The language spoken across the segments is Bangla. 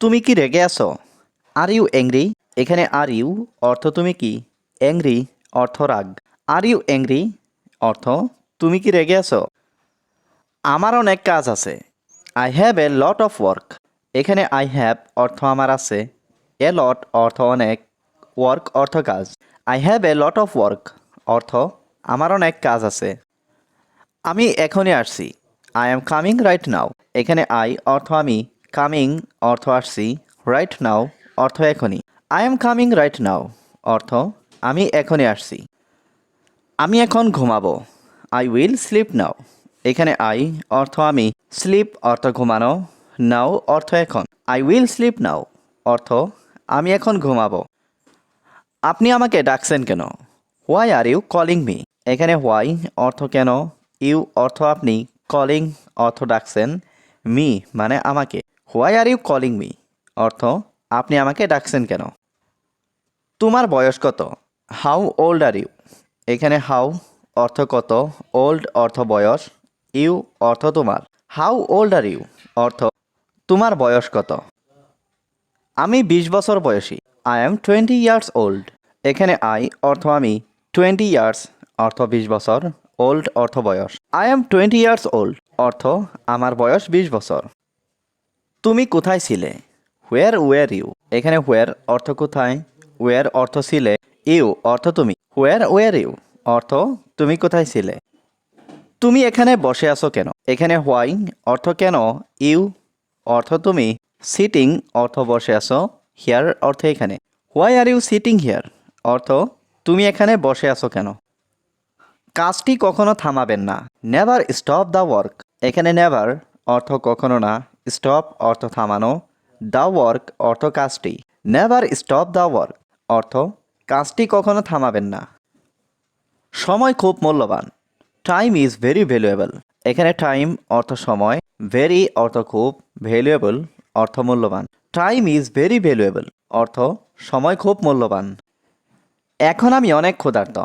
তুমি কি রেগে আছো? আর ইউ অ্যাংরি এখানে আর ইউ অর্থ তুমি কি? অ্যাংরি অর্থ রাগ। আর ইউ অ্যাংরি অর্থ তুমি কি রেগে আছো? আমার অনেক কাজ আছে। I have a lot of work এখানে আই হ্যাভ অর্থ আমার আছে। এ লট অর্থ অনেক। ওয়ার্ক অর্থ কাজ। I have a lot of work অর্থ আমার অনেক কাজ আছে। আমি এখনই আসছি। I am coming right now এখানে আই অর্থ আমি। কামিং অর্থ আসছি রাইট নাও অর্থ এখনই। I am coming right now অর্থ আমি এখনই আসছি। আমি এখন ঘুমাবো আই উইল স্লিপ নাও এখানে আই অর্থ আমি স্লিপ অর্থ ঘুমানো নাও অর্থ এখন। আই উইল স্লিপ নাও অর্থ আমি এখন ঘুমাবো। আপনি আমাকে ডাকছেন কেন? Why are you calling me এখানে হোয়াই অর্থ কেন? ইউ অর্থ আপনি কলিং অর্থ ডাকছেন মি মানে আমাকে। Why are you calling me অর্থ, আপনি আমাকে ডাকছেন কেন? তোমার বয়স কত? হাউ ওল্ড আর ইউ এখানে হাউ অর্থ কত? ওল্ড অর্থ বয়স। ইউ অর্থ তোমার। হাউ ওল্ড আর ইউ অর্থ, তোমার বয়স কত? আমি বিশ বছর বয়সী। I am twenty years old এখানে আই অর্থ আমি টোয়েন্টি ইয়ার্স অর্থ বিশ বছর। ওল্ড অর্থ বয়স। I am twenty years old অর্থ, আমার বয়স বিশ বছর। তুমি কোথায় ছিলে? হোয়ার ওয়ার ইউ এখানে হোয়ার অর্থ কোথায়? ওয়ার অর্থ ছিলে? ইউ অর্থ তুমি। হোয়ার ওয়ার ইউ অর্থ তুমি কোথায় ছিলে? তুমি এখানে বসে আছো কেন? এখানে হোয়াই অর্থ কেন? ইউ অর্থ তুমি। সিটিং অর্থ বসে আছো। হিয়ার অর্থ এখানে। Why are you sitting here অর্থ তুমি এখানে বসে আছো কেন? কাজটি কখনো থামাবেন না। নেভার স্টপ দ্য ওয়ার্ক এখানে নেভার অর্থ কখনো না। স্টপ অর্থ থামানো দ্য ওয়ার্ক অর্থ কাজটি। নেভার স্টপ দ্য ওয়ার্ক অর্থ কাজটি কখনো থামাবেন না। সময় খুব মূল্যবান। Time is very valuable. এখানে টাইম অর্থ সময়, ভেরি অর্থ খুব ভ্যালুয়েবল, অর্থ মূল্যবান। টাইম ইজ ভেরি ভ্যালুয়েবল, অর্থ সময় খুব মূল্যবান। এখন আমি অনেক ক্ষুধার্ত।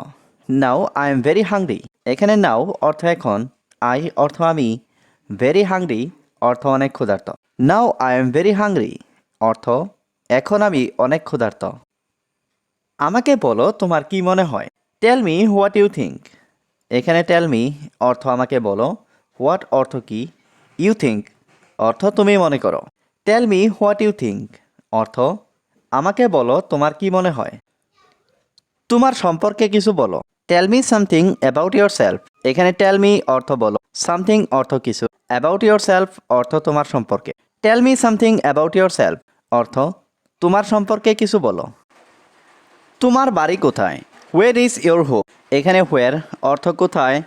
Now I am very hungry. এখানে নাও অর্থ এখন, আই অর্থ আমি ভেরি হাংরি। অর্থ অনেক ক্ষুধার্ত। Now I am very hungry অর্থ, এখন আমি অনেক ক্ষুধার্ত। আমাকে বলো, তোমার কি মনে হয়? Tell me what you think এখানে টেল মি অর্থ আমাকে বলো। হোয়াট অর্থ কি? ইউ থিঙ্ক অর্থ তুমি মনে করো। Tell me what you think অর্থ, আমাকে বলো, তোমার কি মনে হয়? তোমার সম্পর্কে কিছু বলো। Tell me something about yourself এখানে টেল মি অর্থ বলো। সামথিং অর্থ কিছু। অ্যাবাউট ইয়োর সেলফ অর্থ তোমার সম্পর্কে। Tell me something about yourself অর্থ তোমার সম্পর্কে কিছু বলো। তোমার বাড়ি কোথায়? হোয়ের ইজ ইয়োর হোম এখানে হোয়ের অর্থ কোথায়?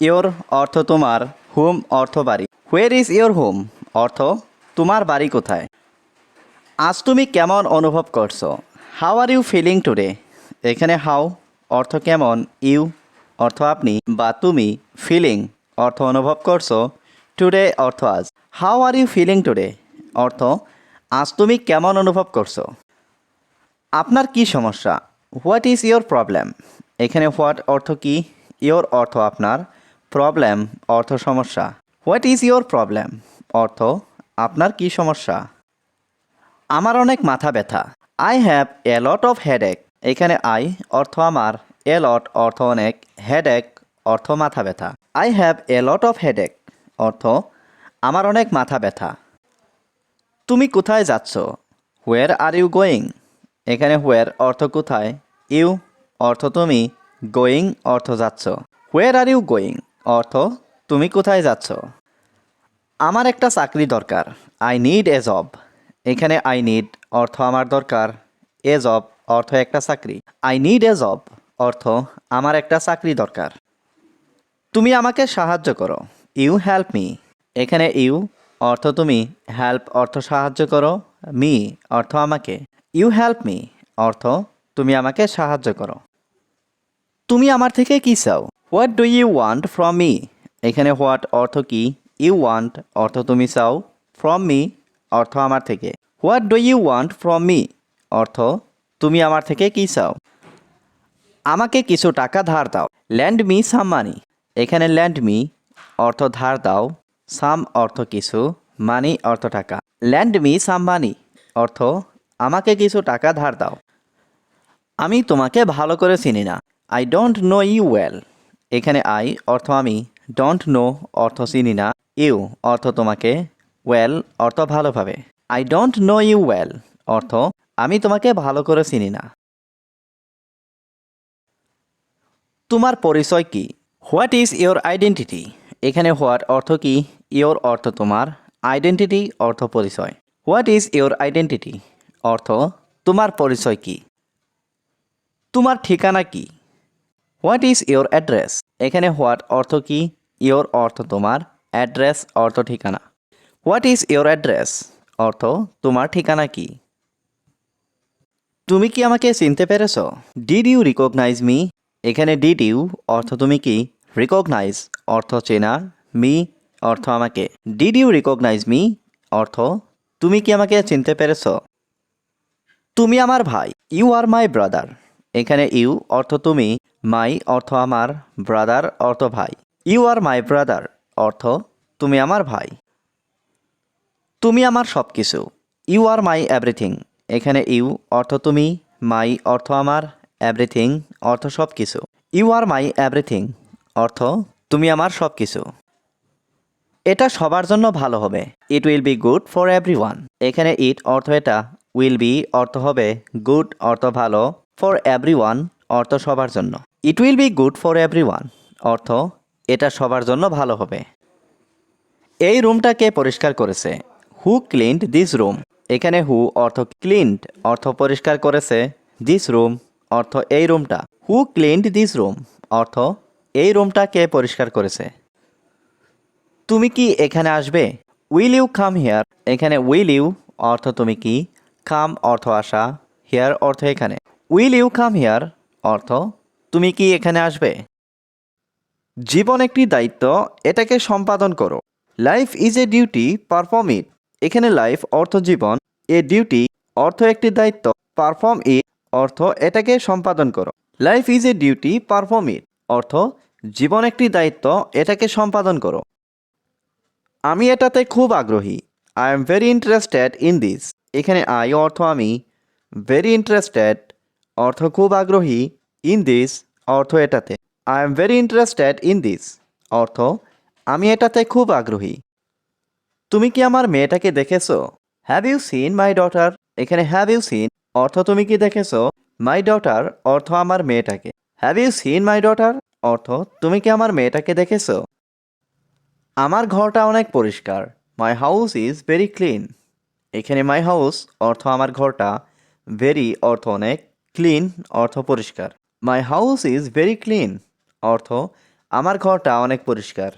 ইয়োর অর্থ তোমার। হোম অর্থ বাড়ি। হোয়ের ইজ ইয়োর হোম অর্থ তোমার বাড়ি কোথায়? আজ তুমি কেমন অনুভব করছ? How are you feeling today এখানে হাউ অর্থ কেমন? ইউ অর্থ আপনি বা তুমি ফিলিং অর্থ অনুভব করছ? টুডে অর্থ আজ। How are you feeling today অর্থ, আজ তুমি কেমন অনুভব করছ? আপনার কি সমস্যা? হোয়াট ইজ ইয়োর প্রবলেম এখানে হোয়াট অর্থ কি? ইয়োর অর্থ আপনার। প্রবলেম অর্থ সমস্যা। হোয়াট ইজ ইয়োর প্রবলেম অর্থ, আপনার কি সমস্যা? আমার অনেক মাথা ব্যথা। I have a lot of headache এখানে আই অর্থ আমার। এ লট অর্থ অনেক। হেডেক অর্থ মাথা ব্যথা। I have a lot of headache অর্থ, আমার অনেক মাথা ব্যথা। তুমি কোথায় যাচ্ছ? হোয়ার আর ইউ গোয়িং এখানে হোয়ার অর্থ কোথায়? ইউ অর্থ তুমি। গোয়িং অর্থ যাচ্ছ। হোয়ার আর ইউ গোয়িং অর্থ, তুমি কোথায় যাচ্ছ? আমার একটা চাকরি দরকার। আই নিড এ জব এখানে আই নিড অর্থ আমার দরকার। এ জব অর্থ একটা চাকরি। আই নিড এ জব অর্থ, আমার একটা চাকরি দরকার। তুমি আমাকে সাহায্য করো। ইউ হেল্প মি এখানে ইউ অর্থ তুমি হেল্প অর্থ সাহায্য করো মি অর্থ আমাকে। ইউ হেল্প মি অর্থ তুমি আমাকে সাহায্য করো। তুমি আমার থেকে কি চাও? What do you want from me এখানে হোয়াট অর্থ কি? ইউ ওয়ান্ট অর্থ তুমি চাও ফ্রম মি অর্থ আমার থেকে। What do you want from me অর্থ তুমি আমার থেকে কি চাও? আমাকে কিছু টাকা ধার দাও। ল্যান্ড মি সাম মানি এখানে ল্যান্ড মি অর্থ ধার দাও, সাম অর্থ কিছু, মানি অর্থ টাকা। ল্যান্ড মি, সাম মানি অর্থ আমাকে কিছু টাকা ধার দাও। আমি তোমাকে ভালো করে চিনি না। I don't know you well এখানে আই অর্থ আমি ডোন্ট নো অর্থ চিনি না। ইউ অর্থ তোমাকে ওয়েল অর্থ ভালোভাবে। I don't know you well অর্থ আমি তোমাকে ভালো করে চিনি না। তোমার পরিচয় কি? হোয়াট ইজ ইয়োর আইডেন্টিটি এখানে হোয়াট অর্থ কি? ইয়োর অর্থ তোমার। আইডেন্টিটি অর্থ পরিচয়। হোয়াট ইজ ইয়োর আইডেন্টিটি অর্থ তোমার পরিচয় কি? তোমার ঠিকানা কি? হোয়াট ইজ ইয়োর অ্যাড্রেস এখানে হোয়াট অর্থ কি? ইয়োর অর্থ তোমার। অ্যাড্রেস অর্থ ঠিকানা। হোয়াট ইজ ইয়োর অ্যাড্রেস অর্থ তোমার ঠিকানা কি? তুমি কি আমাকে চিনতে পেরেছ? ডিড ইউ রিকগনাইজ মি এখানে ডিড ইউ অর্থ তুমি কি? রিকগনাইজ অর্থ চেনা, মি অর্থ আমাকে। ডিড ইউ রিকগনাইজ মি অর্থ, তুমি কি আমাকে চিনতে পেরেছ? তুমি আমার ভাই। ইউ আর মাই ব্রাদার এখানে ইউ অর্থ তুমি। মাই অর্থ আমার। ব্রাদার অর্থ ভাই। ইউ আর মাই ব্রাদার অর্থ, তুমি আমার ভাই। তুমি আমার সব কিছু ইউ আর মাই এভরিথিং এখানে ইউ অর্থ তুমি। মাই অর্থ আমার। এভরিথিং অর্থ সব কিছু ইউ আর মাই এভরিথিং অর্থ, তুমি আমার সব কিছু এটা সবার জন্য ভালো হবে। It will be good for every এখানে ইট অর্থ এটা উইল বি অর্থ হবে গুড অর্থ ভালো ফর এভরি অর্থ সবার জন্য। It will be good for every অর্থ, এটা সবার জন্য ভালো হবে। এই রুমটাকে পরিষ্কার করেছে? হু ক্লিনড দিস রুম এখানে হু অর্থ ক্লিনড অর্থ পরিষ্কার করেছে। দিস রুম অর্থ এই রুমটা। হু ক্লিনড দিস রুম অর্থ এই রুমটা কে পরিষ্কার করেছে? তুমি কি এখানে আসবে? উইল ইউ কাম হিয়ার এখানে উইল ইউ অর্থ তুমি কি? কাম অর্থ আসা। হিয়ার অর্থ এখানে। উইল ইউ কাম হিয়ার অর্থ, তুমি কি এখানে আসবে? জীবন একটি দায়িত্ব, এটাকে সম্পাদন করো। Life is a duty perform it এখানে লাইফ অর্থ জীবন। এ ডিউটি অর্থ একটি দায়িত্ব পারফর্ম ইট অর্থ এটাকে সম্পাদন করো। Life is a duty perform it অর্থ, জীবন একটি দায়িত্ব, এটাকে সম্পাদন করো। আমি এটাতে খুব আগ্রহী। I am very interested in this এখানে আই অর্থ আমি। ভেরি ইন্টারেস্টেড অর্থ খুব আগ্রহী। ইন দিস অর্থ এটাতে। I am very interested in this অর্থ, আমি এটাতে খুব আগ্রহী। তুমি কি আমার মেয়েটাকে দেখেছ? Have you seen my daughter এখানে হ্যাভ ইউ সিন অর্থ তুমি কি দেখেছ? মাই ডটার অর্থ আমার মেয়েটাকে। Have you seen my daughter অর্থ, তুমি কি আমার মেয়েটাকে দেখেছ? আমার ঘরটা অনেক পরিষ্কার। My house is very clean এখানে মাই হাউস অর্থ আমার ঘরটা ভেরি অর্থ অনেক ক্লিন অর্থ পরিষ্কার। My house is very clean অর্থ, আমার ঘরটা অনেক পরিষ্কার।